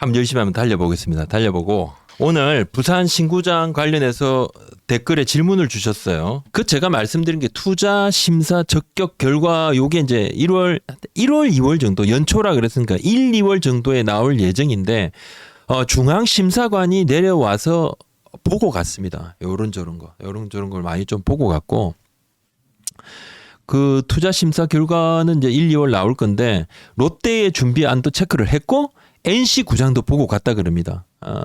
한번 열심히 한번 달려보겠습니다. 달려보고 오늘 부산 신구장 관련해서 댓글에 질문을 주셨어요. 그 제가 말씀드린 게 투자 심사 적격 결과 요게 이제 1월 1월 2월 정도 연초라 그랬으니까 1, 2월 정도에 나올 예정인데 어, 중앙 심사관이 내려와서 보고 갔습니다. 요런 저런 거, 요런 저런 걸 많이 좀 보고 갔고 그 투자 심사 결과는 이제 1, 2월 나올 건데 롯데의 준비 안도 체크를 했고 NC 구장도 보고 갔다 그럽니다. 아,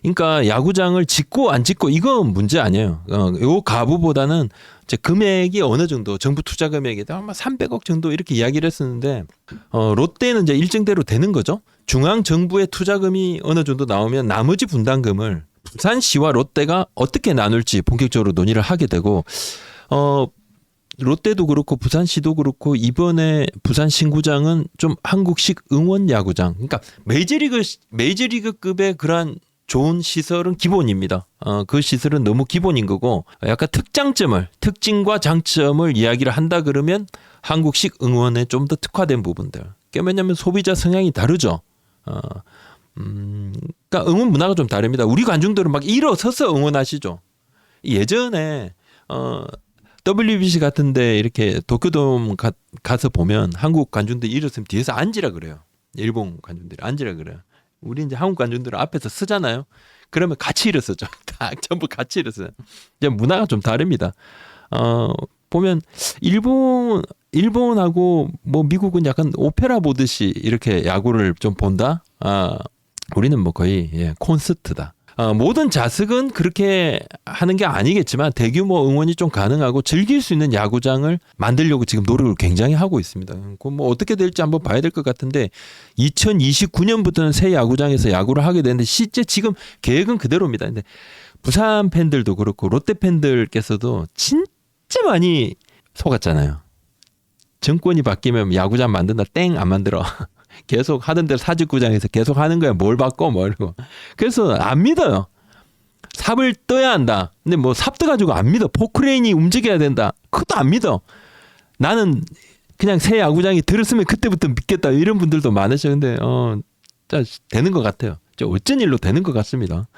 그러니까 야구장을 짓고 안 짓고 이건 문제 아니에요. 어, 요 가부보다는 이제 금액이 어느 정도 정부 투자 금액이 아마 300억 정도 이렇게 이야기를 했었는데 어, 롯데는 이제 일정대로 되는 거죠. 중앙 정부의 투자금이 어느 정도 나오면 나머지 분담금을 부산시와 롯데가 어떻게 나눌지 본격적으로 논의를 하게 되고 어 롯데도 그렇고 부산시도 그렇고 이번에 부산 신구장은 좀 한국식 응원 야구장. 그러니까 메이저리그 메이저리그급의 그러한 좋은 시설은 기본입니다. 어, 그 시설은 너무 기본인 거고 약간 특장점을 특징과 장점을 이야기를 한다 그러면 한국식 응원에 좀 더 특화된 부분들. 그게 왜냐하면 소비자 성향이 다르죠. 어, 음, 그러니까 응원 문화가 좀 다릅니다. 우리 관중들은 막 일어서서 응원하시죠. 예전에 어 WBC 같은데 이렇게 도쿄돔 가, 가서 보면 한국 관중들 일었으면 뒤에서 앉으라 그래요. 일본 관중들이 앉으라 그래요. 우리 이제 한국 관중들은 앞에서 쓰잖아요. 그러면 같이 일었었죠. 다 전부 같이 일었어요. 이제 문화가 좀 다릅니다. 어 보면 일본 일본하고 뭐 미국은 약간 오페라 보듯이 이렇게 야구를 좀 본다. 아 우리는 뭐 거의 예, 콘서트다. 어, 모든 자석은 그렇게 하는 게 아니겠지만 대규모 응원이 좀 가능하고 즐길 수 있는 야구장을 만들려고 지금 노력을 굉장히 하고 있습니다. 그뭐 어떻게 될지 한번 봐야 될 것 같은데 2029년부터는 새 야구장에서 야구를 하게 되는데 실제 지금 계획은 그대로입니다. 근데 부산 팬들도 그렇고 롯데 팬들께서도 진짜 많이 속았잖아요. 정권이 바뀌면 야구장 만든다 땡 안 만들어. 계속 하던 대로 사직구장에서 계속 하는 거야. 뭘 바꿔 뭐 이러고. 그래서 안 믿어요. 삽을 떠야 한다. 근데 뭐 삽 떠가지고 안 믿어. 포크레인이 움직여야 된다. 그것도 안 믿어. 나는 그냥 새 야구장이 들었으면 그때부터 믿겠다. 이런 분들도 많으셔. 근데 어, 진짜 되는 것 같아요. 저 어쩐 일로 되는 것 같습니다.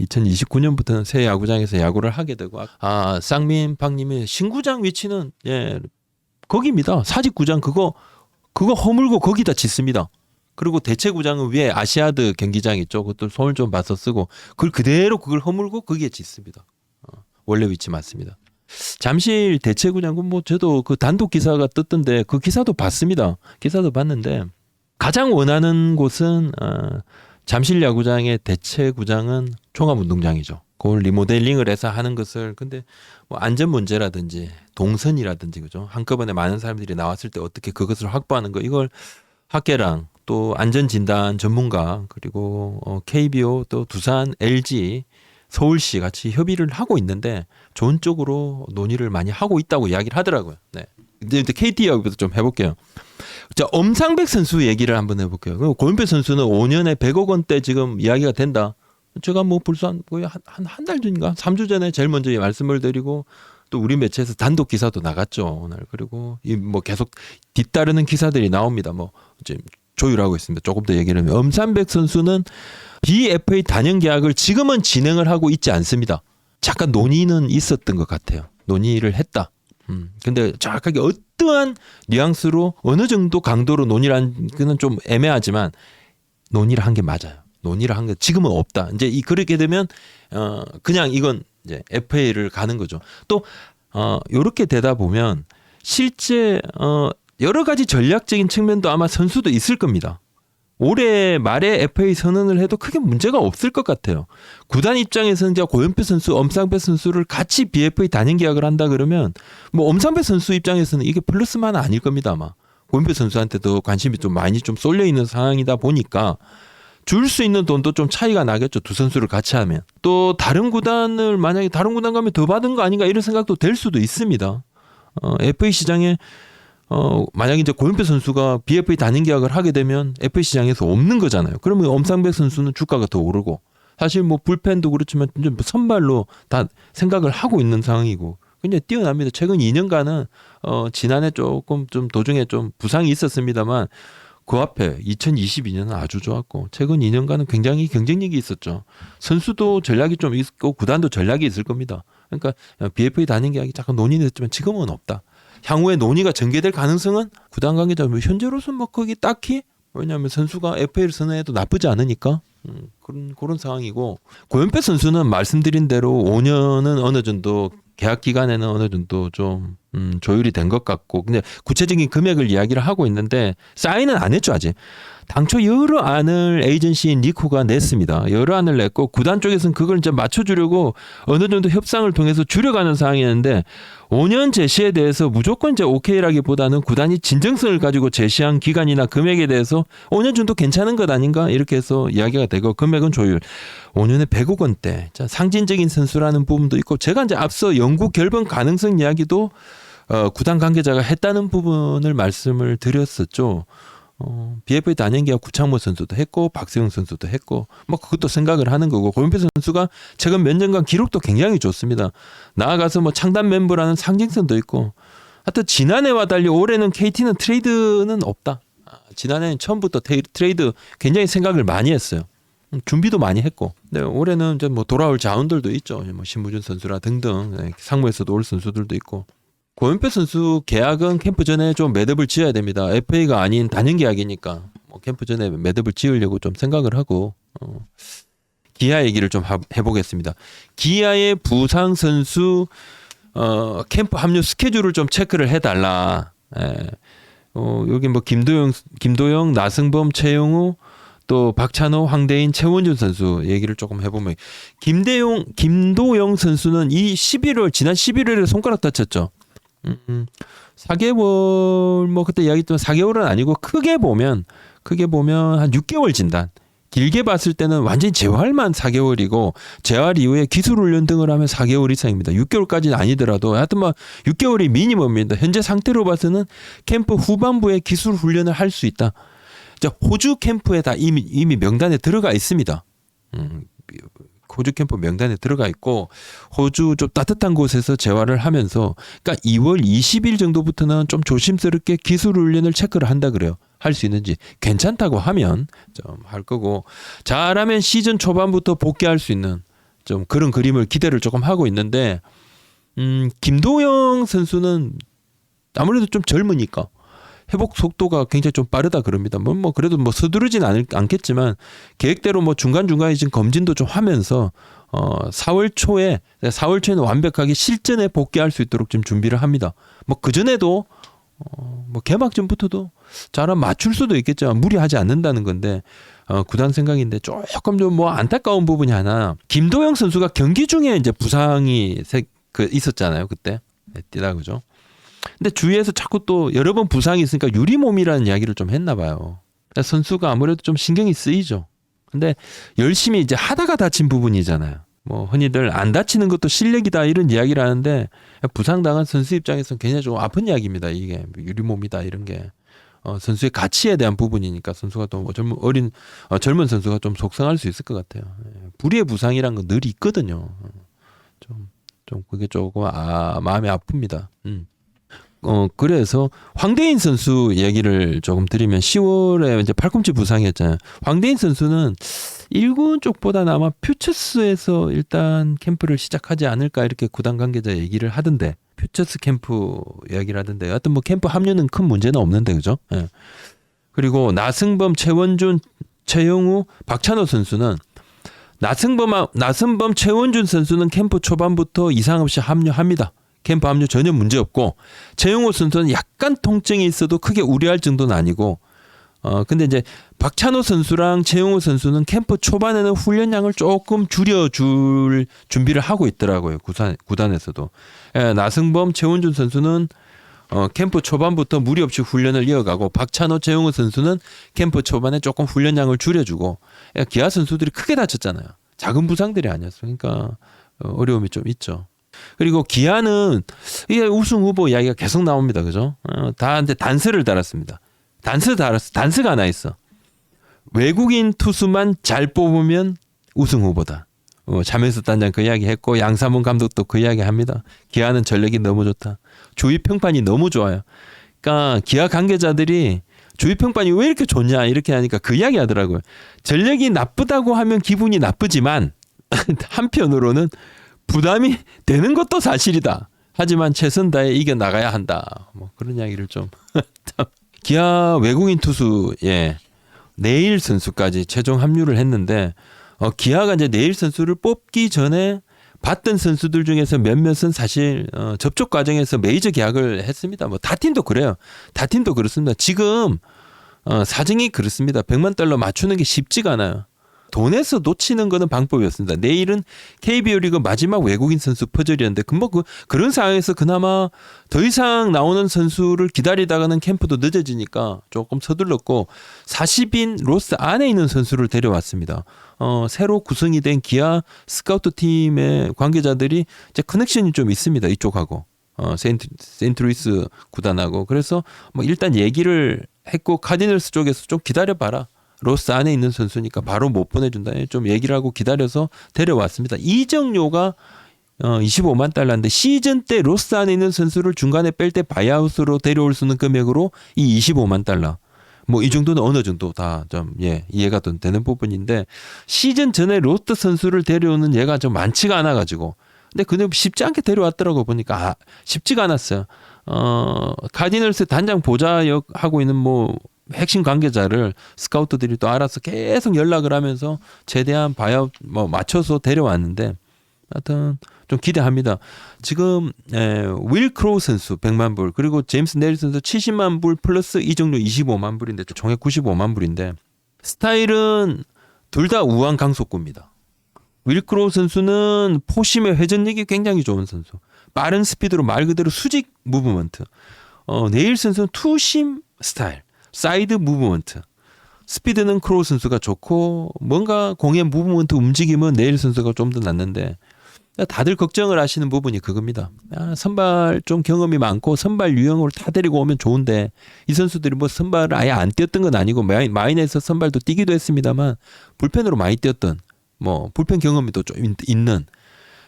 2029년부터는 새 야구장에서 야구를 하게 되고 아 쌍민팡님의 신구장 위치는 예 거기입니다. 사직구장 그거 그거 허물고 거기다 짓습니다. 그리고 대체 구장은 위에 아시아드 경기장 있죠. 그것도 손을 좀 봐서 쓰고 그걸 그대로 그걸 허물고 거기에 짓습니다. 어, 원래 위치 맞습니다. 잠실 대체 구장은 뭐 저도 그 단독 기사가 떴던데 그 기사도 봤습니다. 기사도 봤는데 가장 원하는 곳은 어, 잠실 야구장의 대체 구장은 종합운동장이죠. 그걸 리모델링을 해서 하는 것을 근데 뭐 안전 문제라든지 동선이라든지 그죠 한꺼번에 많은 사람들이 나왔을 때 어떻게 그것을 확보하는 거 이걸 학계랑 또 안전 진단 전문가 그리고 어 KBO 또 두산 LG 서울시 같이 협의를 하고 있는데 좋은 쪽으로 논의를 많이 하고 있다고 이야기를 하더라고요. 네. 이제 KT 이야기부터 좀 해볼게요. 자, 엄상백 선수 얘기를 한번 해볼게요. 그 고윤표 선수는 5년에 100억 원대 지금 이야기가 된다. 제가 뭐한 거의 한한 달 전인가 3주 전에 제일 먼저 말씀을 드리고 또 우리 매체에서 단독 기사도 나갔죠 오늘. 그리고 이 뭐 계속 뒤따르는 기사들이 나옵니다. 뭐 지금 조율하고 있습니다. 조금 더 얘기를 하면. 엄삼백 선수는 BFA 단연 계약을 지금은 진행을 하고 있지 않습니다. 잠깐 논의는 있었던 것 같아요. 논의를 했다. 음. 근데 정확하게 어떠한 뉘앙스로 어느 정도 강도로 논의를 한 그는 좀 애매하지만 논의를 한 게 맞아요. 논의를 한 게 지금은 없다. 이제 이 그렇게 되면 어 그냥 이건 이제 FA를 가는 거죠. 또 어 요렇게 되다 보면 실제 어 여러 가지 전략적인 측면도 아마 선수도 있을 겁니다. 올해 말에 FA 선언을 해도 크게 문제가 없을 것 같아요. 구단 입장에서는 이제 고현표 선수, 엄상배 선수를 같이 BFA 단연 계약을 한다 그러면 뭐 엄상배 선수 입장에서는 이게 플러스만 아닐 겁니다 아마. 고현표 선수한테도 관심이 좀 많이 좀 쏠려 있는 상황이다 보니까 줄 수 있는 돈도 좀 차이가 나겠죠. 두 선수를 같이 하면. 또 다른 구단을 만약에 다른 구단 가면 더 받은 거 아닌가 이런 생각도 될 수도 있습니다. 어, FA 시장에 어, 만약에 이제 고현표 선수가 BFA 단임 계약을 하게 되면 FA 시장에서 없는 거잖아요. 그러면 엄상백 선수는 주가가 더 오르고 사실 뭐 불펜도 그렇지만 뭐 선발로 다 생각을 하고 있는 상황이고 굉장히 뛰어납니다. 최근 2년간은 어, 지난해 조금 좀 도중에 좀 부상이 있었습니다만 그 앞에 2022년은 아주 좋았고 최근 2년간은 굉장히 경쟁력이 있었죠. 선수도 전략이 좀 있고 구단도 전략이 있을 겁니다. 그러니까 BFA 단행 계약이 잠깐 논의됐지만 지금은 없다. 향후에 논의가 전개될 가능성은 구단 관계자 뭐 현재로서는 뭐 거기 딱히 왜냐하면 선수가 FA를 선언해도 나쁘지 않으니까 음, 그런 그런 상황이고 고현배 선수는 말씀드린 대로 5년은 어느 정도 계약 기간에는 어느 정도 좀 음, 조율이 된 것 같고 근데 구체적인 금액을 이야기를 하고 있는데 사인은 안 했죠 아직. 당초 여러 안을 에이전시인 니코가 냈습니다. 여러 안을 냈고 구단 쪽에서는 그걸 이제 맞춰주려고 어느 정도 협상을 통해서 줄여가는 상황이었는데 5년 제시에 대해서 무조건 이제 오케이라기보다는 구단이 진정성을 가지고 제시한 기간이나 금액에 대해서 5년 정도 괜찮은 것 아닌가 이렇게 해서 이야기가 되고 금액은 조율. 5년에 100억 원대. 자, 상징적인 선수라는 부분도 있고 제가 이제 앞서 영구 결번 가능성 이야기도 어, 구단 관계자가 했다는 부분을 말씀을 드렸었죠. 어, BFA 단연기와 구창모 선수도 했고 박세웅 선수도 했고 뭐 그것도 생각을 하는 거고 고현표 선수가 최근 몇 년간 기록도 굉장히 좋습니다. 나아가서 뭐 창단 멤버라는 상징성도 있고 하여튼 지난해와 달리 올해는 KT는 트레이드는 없다. 아, 지난해는 처음부터 트레이드 굉장히 생각을 많이 했어요. 음, 준비도 많이 했고. 네, 올해는 이제 뭐 돌아올 자원들도 있죠. 뭐 신무준 선수라 등등 네, 상무에서도 올 선수들도 있고. 고현표 선수 계약은 캠프 전에 좀 매듭을 지어야 됩니다. FA가 아닌 단연 계약이니까 뭐 캠프 전에 매듭을 지으려고 좀 생각을 하고 어, 기아 얘기를 좀 하- 해보겠습니다. 기아의 부상 선수 어, 캠프 합류 스케줄을 좀 체크를 해달라. 예. 어, 여기 뭐 김도영, 김도영, 나승범, 최영우 또 박찬호, 황대인, 최원준 선수 얘기를 조금 해보면 김대용, 김도영 선수는 이 11월 지난 11월에 손가락 다쳤죠. 음, 4개월 뭐 그때 이야기했지만 4개월은 아니고 크게 보면 크게 보면 한 6개월 진단. 길게 봤을 때는 완전히 재활만 4개월이고 재활 이후에 기술 훈련 등을 하면 4개월 이상입니다. 6개월까지는 아니더라도 하여튼 뭐 6개월이 미니멈입니다. 현재 상태로 봐서는 캠프 후반부에 기술 훈련을 할 수 있다. 자, 호주 캠프에 다 이미 이미 명단에 들어가 있습니다. 음, 호주 캠프 명단에 들어가 있고 호주 좀 따뜻한 곳에서 재활을 하면서 그러니까 2월 20일 정도부터는 좀 조심스럽게 기술 훈련을 체크를 한다 그래요. 할 수 있는지 괜찮다고 하면 좀 할 거고 잘하면 시즌 초반부터 복귀할 수 있는 좀 그런 그림을 기대를 조금 하고 있는데 음 김도영 선수는 아무래도 좀 젊으니까 회복 속도가 굉장히 좀 빠르다 그럽니다. 뭐, 뭐 그래도 뭐 서두르진 않을, 않겠지만 계획대로 뭐 중간 중간에 지금 검진도 좀 하면서 어 4월 초에 4월 초에는 완벽하게 실전에 복귀할 수 있도록 지금 준비를 합니다. 뭐 그 전에도 어뭐 개막전부터도 잘하면 맞출 수도 있겠지만 무리하지 않는다는 건데 어 구단 생각인데 조금 좀 뭐 안타까운 부분이 하나 김도영 선수가 경기 중에 이제 부상이 세, 그 있었잖아요 그때 네, 뛰다 그죠. 근데 주위에서 자꾸 또 여러 번 부상이 있으니까 유리몸이라는 이야기를 좀 했나 봐요. 그러니까 선수가 아무래도 좀 신경이 쓰이죠. 근데 열심히 이제 하다가 다친 부분이잖아요. 뭐 흔히들 안 다치는 것도 실력이다 이런 이야기를 하는데 부상당한 선수 입장에서는 굉장히 좀 아픈 이야기입니다. 이게 유리몸이다 이런 게 어, 선수의 가치에 대한 부분이니까 선수가 또뭐 젊은 어린 어, 젊은 선수가 좀 속상할 수 있을 것 같아요. 예, 불의의 부상이란 건 늘 있거든요. 어, 좀, 좀 그게 조금 아 마음이 아픕니다. 음. 어 그래서 황대인 선수 얘기를 조금 드리면 10월에 이제 팔꿈치 부상이었잖아요. 황대인 선수는 1군 쪽보다는 아마 퓨처스에서 일단 캠프를 시작하지 않을까 이렇게 구단 관계자 얘기를 하던데 퓨처스 캠프 이야기를 하던데 하여튼 뭐 캠프 합류는 큰 문제는 없는데 그죠? 예. 그리고 나승범, 최원준, 최영우, 박찬호 선수는 나승범, 나승범, 최원준 선수는 캠프 초반부터 이상 없이 합류합니다. 캠프 합류 전혀 문제 없고 최영호 선수는 약간 통증이 있어도 크게 우려할 정도는 아니고 어 근데 이제 박찬호 선수랑 최영호 선수는 캠프 초반에는 훈련량을 조금 줄여줄 준비를 하고 있더라고요 구단 구단에서도. 예, 나승범 최원준 선수는 어 캠프 초반부터 무리 없이 훈련을 이어가고 박찬호 최영호 선수는 캠프 초반에 조금 훈련량을 줄여주고 예, 기아 선수들이 크게 다쳤잖아요. 작은 부상들이 아니었어 그러니까? 어, 어려움이 좀 있죠. 그리고 기아는 이게 우승 후보 이야기가 계속 나옵니다. 그죠? 어, 다한테 단서를 달았습니다. 단서 달았어. 단서가 하나 있어. 외국인 투수만 잘 뽑으면 우승 후보다. 어, 자면서 단장 그 이야기 했고 양사문 감독도 그 이야기 합니다. 기아는 전력이 너무 좋다. 주위 평판이 너무 좋아요. 그러니까 기아 관계자들이 주위 평판이 왜 이렇게 좋냐 이렇게 하니까 그 이야기 하더라고요. 전력이 나쁘다고 하면 기분이 나쁘지만 한편으로는 부담이 되는 것도 사실이다. 하지만 최선 다해 이겨 나가야 한다. 뭐 그런 이야기를 좀 기아 외국인 투수에 내일 선수까지 최종 합류를 했는데 어, 기아가 이제 내일 선수를 뽑기 전에 봤던 선수들 중에서 몇몇은 사실 어, 접촉 과정에서 메이저 계약을 했습니다. 뭐 다 팀도 그래요. 다 팀도 그렇습니다. 지금 어, 사정이 그렇습니다. 100만 달러 맞추는 게 쉽지가 않아요. 돈에서 놓치는 거는 방법이었습니다. 내일은 KBO 리그 마지막 외국인 선수 퍼즐이었는데 금방 그, 그런 상황에서 그나마 더 이상 나오는 선수를 기다리다가는 캠프도 늦어지니까 조금 서둘렀고 40인 로스 안에 있는 선수를 데려왔습니다. 어, 새로 구성이 된 기아 스카우트 팀의 관계자들이 이제 커넥션이 좀 있습니다. 이쪽하고. 어, 세인트, 세인트루이스 구단하고. 그래서 뭐 일단 얘기를 했고 카디널스 쪽에서 좀 기다려봐라. 로스 안에 있는 선수니까 바로 못 보내준다. 좀 얘기를 하고 기다려서 데려왔습니다. 이정료가 어, 25만 달러인데 시즌 때 로스 안에 있는 선수를 중간에 뺄 때 바이아웃으로 데려올 수 있는 금액으로 이 25만 달러. 뭐 이 정도는 어느 정도 다 좀 예, 이해가 좀 되는 부분인데 시즌 전에 로스트 선수를 데려오는 얘가 좀 많지가 않아 가지고 근데 그냥 쉽지 않게 데려왔더라고 보니까 아, 쉽지가 않았어요. 어, 카디널스 단장 보좌역 하고 있는 뭐 핵심 관계자를 스카우트들이 또 알아서 계속 연락을 하면서 최대한 바이아웃 뭐 맞춰서 데려왔는데 하여튼 좀 기대합니다. 지금 에, 윌 크로우 선수 100만 불 그리고 제임스 네일 선수 70만 불 플러스 이정도 25만 불인데 총액 95만 불인데 스타일은 둘 다 우한 강속구입니다. 윌 크로우 선수는 포심의 회전력이 굉장히 좋은 선수. 빠른 스피드로 말 그대로 수직 무브먼트. 어, 네일 선수는 투심 스타일. 사이드 무브먼트. 스피드는 크로우 선수가 좋고 뭔가 공의 무브먼트 움직임은 네일 선수가 좀 더 낫는데 다들 걱정을 하시는 부분이 그겁니다. 아, 선발 좀 경험이 많고 선발 유형으로 다 데리고 오면 좋은데 이 선수들이 뭐 선발을 아예 안 뛰었던 건 아니고 마인에서 선발도 뛰기도 했습니다만 불펜으로 많이 뛰었던 뭐 불펜 경험이 또 좀 있는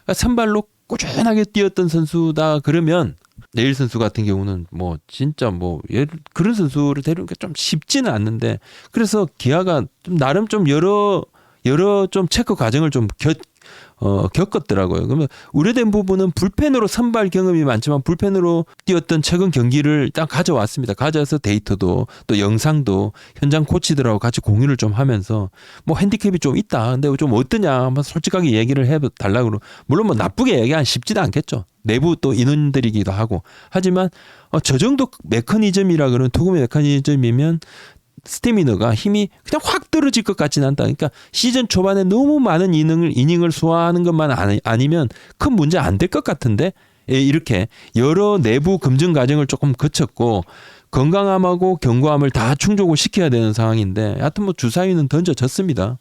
그러니까 선발로 꾸준하게 뛰었던 선수다 그러면 내일 선수 같은 경우는 뭐 진짜 뭐 예를 그런 선수를 데려오는 게 좀 쉽지는 않는데 그래서 기아가 좀 나름 좀 여러 여러 좀 체크 과정을 좀 겪, 어, 겪었더라고요. 그러면 우려된 부분은 불펜으로 선발 경험이 많지만 불펜으로 뛰었던 최근 경기를 딱 가져왔습니다. 가져와서 데이터도 또 영상도 현장 코치들하고 같이 공유를 좀 하면서 뭐 핸디캡이 좀 있다. 근데 좀 어떠냐 한번 솔직하게 얘기를 해 달라고 그러 물론 뭐 나쁘게 얘기하기 쉽지는 않겠죠. 내부 또 인원들이기도 하고 하지만 어, 저 정도 메커니즘이라 그러는 투구의 메커니즘이면 스태미너가 힘이 그냥 확 떨어질 것 같지는 않다. 그러니까 시즌 초반에 너무 많은 이닝을 이닝을 소화하는 것만 아니, 아니면 큰 문제 안 될 것 같은데 예, 이렇게 여러 내부 검증 과정을 조금 거쳤고 건강함하고 견고함을 다 충족을 시켜야 되는 상황인데 하여튼 뭐 주사위는 던져졌습니다.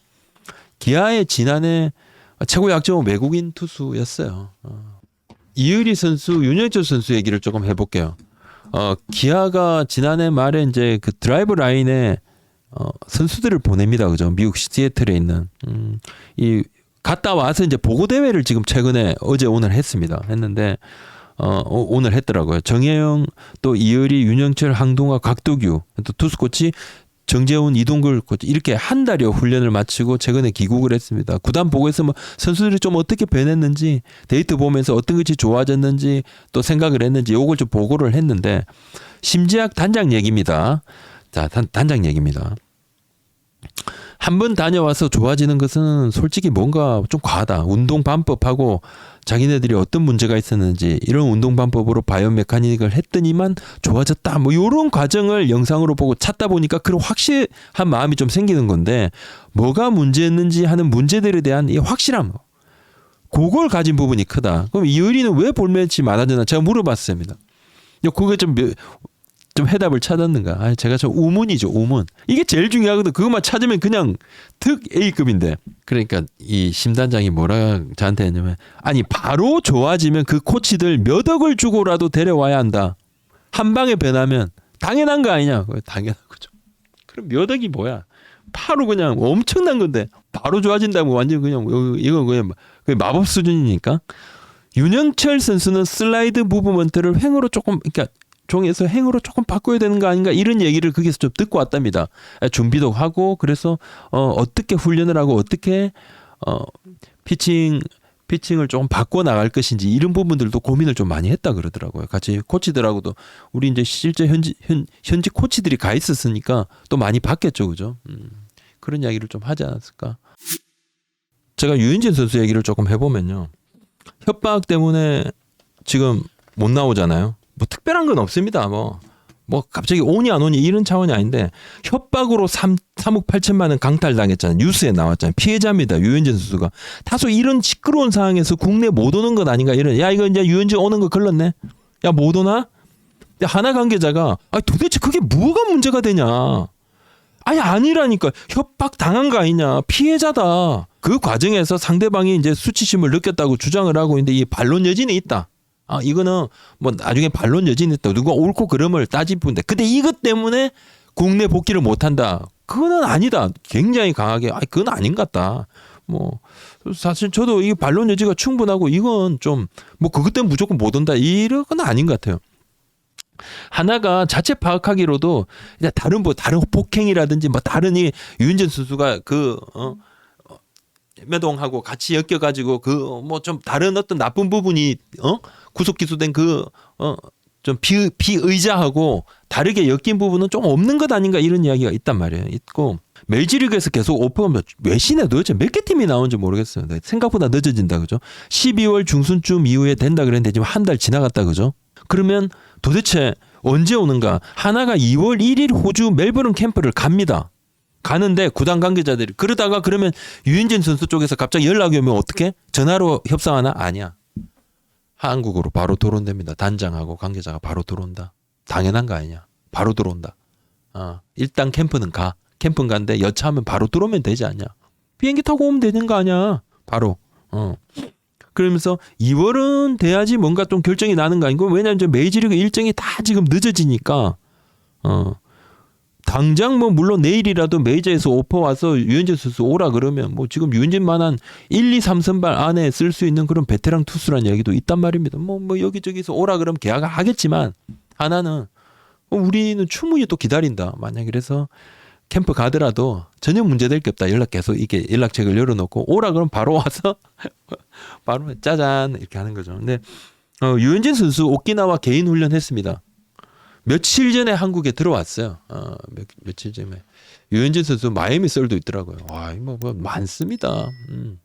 기아의 지난해 최고 약점은 외국인 투수였어요. 어. 이의리 선수, 윤영철 선수 얘기를 조금 해볼게요. 어, 기아가 지난해 말에 이제 그 드라이브 라인에 어, 선수들을 보냅니다. 그죠? 미국 시애틀에 있는. 음, 이 갔다 와서 이제 보고 대회를 지금 최근에 어제 오늘 했습니다. 했는데 어, 오- 오늘 했더라고요. 정혜영 또 이의리, 윤영철, 항동화, 각도규 또 투수 코치 정재훈, 이동글 코치 이렇게 한 달여 훈련을 마치고 최근에 귀국을 했습니다. 구단 보고에서 뭐 선수들이 좀 어떻게 변했는지 데이터 보면서 어떤 것이 좋아졌는지 또 생각을 했는지 요걸 좀 보고를 했는데 심지학 단장 얘기입니다. 자, 단, 단장 얘기입니다. 한 번 다녀와서 좋아지는 것은 솔직히 뭔가 좀 과하다. 운동 반법하고 자기네들이 어떤 문제가 있었는지 이런 운동 반법으로 바이오 메카닉을 했더니만 좋아졌다. 뭐 이런 과정을 영상으로 보고 찾다 보니까 그런 확실한 마음이 좀 생기는 건데 뭐가 문제였는지 하는 문제들에 대한 이 확실함. 그걸 가진 부분이 크다. 그럼 이의리는 왜 볼매치 많아졌나? 제가 물어봤습니다. 그게 좀, 몇- 좀 해답을 찾았는가? 아, 제가 좀 우문이죠, 우문. 이게 제일 중요하거든. 그것만 찾으면 그냥 특 A급인데. 그러니까 이 심단장이 뭐라 저한테 했냐면, 아니, 바로 좋아지면 그 코치들 몇 억을 주고라도 데려와야 한다. 한 방에 변하면 당연한 거 아니냐? 당연한 거죠. 그럼 몇 억이 뭐야? 바로 그냥 엄청난 건데 바로 좋아진다고 완전 그냥 어, 이거 그냥 마법 수준이니까 윤영철 선수는 슬라이드 무브먼트를 횡으로 조금 그러니까 종에서 행으로 조금 바꿔야 되는 거 아닌가 이런 얘기를 거기서 좀 듣고 왔답니다. 아, 준비도 하고 그래서 어 어떻게 훈련을 하고 어떻게 어 피칭 피칭을 조금 바꿔 나갈 것인지 이런 부분들도 고민을 좀 많이 했다 그러더라고요. 같이 코치들하고도 우리 이제 실제 현지 현, 현지 코치들이 가 있었으니까 또 많이 바뀌었죠, 그죠? 음, 그런 이야기를 좀 하지 않았을까? 제가 유현진 선수 얘기를 조금 해보면요. 협박 때문에 지금 못 나오잖아요. 뭐 특별한 건 없습니다. 뭐, 뭐 갑자기 오니 안 오니 이런 차원이 아닌데 협박으로 3, 3억 8천만 원 강탈당했잖아요. 뉴스에 나왔잖아요. 피해자입니다. 유현진 선수가. 다소 이런 시끄러운 상황에서 국내 못 오는 것 아닌가 이런. 야 이거 이제 유현진 오는 거 걸렸네. 야 못 오나? 근데 하나 관계자가 아 도대체 그게 뭐가 문제가 되냐? 아니 아니라니까 협박 당한 거 아니냐 피해자다 그 과정에서 상대방이 이제 수치심을 느꼈다고 주장을 하고 있는데 이 반론 여지는 있다 아 이거는 뭐 나중에 반론 여지는 있다. 누가 옳고 그름을 따지는데. 근데 이것 때문에 국내 복귀를 못 한다. 그거는 아니다. 굉장히 강하게. 아 그건 아닌 것 같다. 뭐 사실 저도 이 반론 여지가 충분하고 이건 좀 뭐 그것 때문에 무조건 못 온다. 이런 건 아닌 것 같아요. 하나가 자체 파악하기로도 이제 다른 뭐 다른 폭행이라든지 뭐 다른 이 유인전 선수가 그 어, 어, 매동하고 같이 엮여 가지고 그 뭐 좀 다른 어떤 나쁜 부분이 어 구속 기소된 그어좀 비, 비의자하고 다르게 엮인 부분은 좀 없는 것 아닌가 이런 이야기가 있단 말이에요. 있고 멜지리그에서 계속 오퍼가 몇- 외신에 도대체 몇 개 팀이 나온지 모르겠어요. 네, 생각보다 늦어진다 그죠? 12월 중순쯤 이후에 된다 그랬는데 지금 한 달 지나갔다 그죠? 그러면 도대체 언제 오는가? 하나가 2월 1일 호주 멜버른 캠프를 갑니다. 가는데 구단 관계자들이 그러다가 그러면 유현진 선수 쪽에서 갑자기 연락이 오면 어떻게? 전화로 협상하나? 아니야. 한국으로 바로 들어온답니다. 단장하고 관계자가 바로 들어온다. 당연한 거 아니냐? 바로 들어온다. 어, 일단 캠프는 가. 캠프는 간데 여차하면 바로 들어오면 되지 않냐? 비행기 타고 오면 되는 거 아니야? 바로. 어. 그러면서 2월은 돼야지 뭔가 좀 결정이 나는 거 아니고 왜냐면 이제 메이저리그 일정이 다 지금 늦어지니까 어 당장 뭐 물론 내일이라도 메이저에서 오퍼 와서 유현진 선수 오라 그러면 뭐 지금 유현진만한 1, 2, 3선발 안에 쓸 수 있는 그런 베테랑 투수라는 얘기도 있단 말입니다. 뭐뭐 여기저기서 오라 그러면 계약을 하겠지만 하나는 어, 우리는 충분히 또 기다린다. 만약 그래서 캠프 가더라도 전혀 문제될 게 없다. 연락 계속 이게 연락책을 열어놓고 오라 그러면 바로 와서 바로 짜잔 이렇게 하는 거죠. 근데 어, 유현진 선수 오키나와 개인 훈련했습니다. 며칠 전에 한국에 들어왔어요. 어, 며, 며칠 전에 유현진 선수 마이애미 썰도 있더라고요. 와, 뭐, 뭐 많습니다. 음.